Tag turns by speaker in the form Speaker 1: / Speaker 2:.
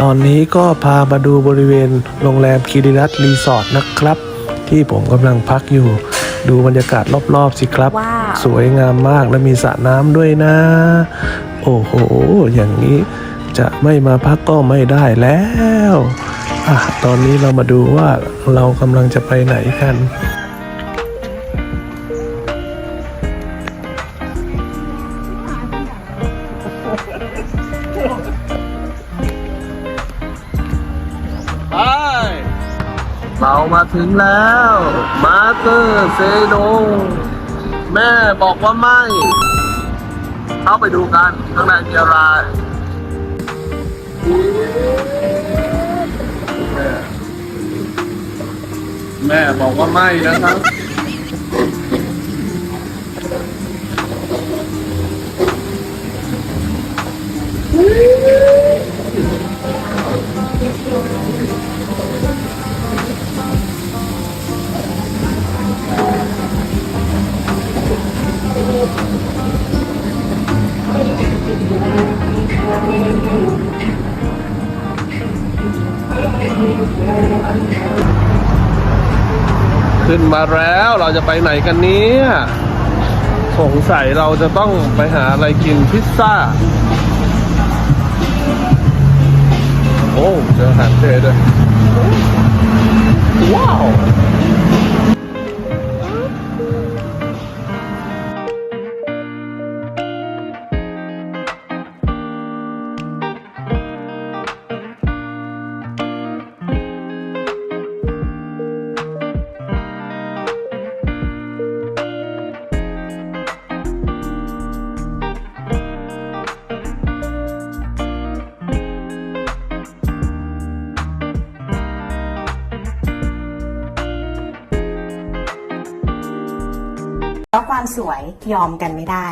Speaker 1: ตอนนี้ก็พามาดูบริเวณโรงแรมคิริรัตน์รีสอร์ทนะครับ ที่ผมกำลังพักอยู่ ดูบรรยากาศรอบ ๆ สิครับ
Speaker 2: ว้าว
Speaker 1: สวยงามมากและมีสระน้ำด้วยนะ โอ้โห อย่างนี้จะไม่มาพักก็ไม่ได้แล้วอะตอนนี้เรามาดูว่าเรากำลังจะไปไหนกัน เรามาถึงแล้ว มาสเตอร์เซโน แม่บอกว่าไม่ เข้าไปดูกัน ข้างในมีอะไรแม่บอกว่าไม่นะครับ ขึ้นมาแล้วเราจะไปไหนกันเนี้ยสงสัยเราจะต้องไปหาอะไรกินพิซซ่า โอ้เจออาหารเจด้วยว้าว
Speaker 2: แล้วความสวยยอมกันไม่ได้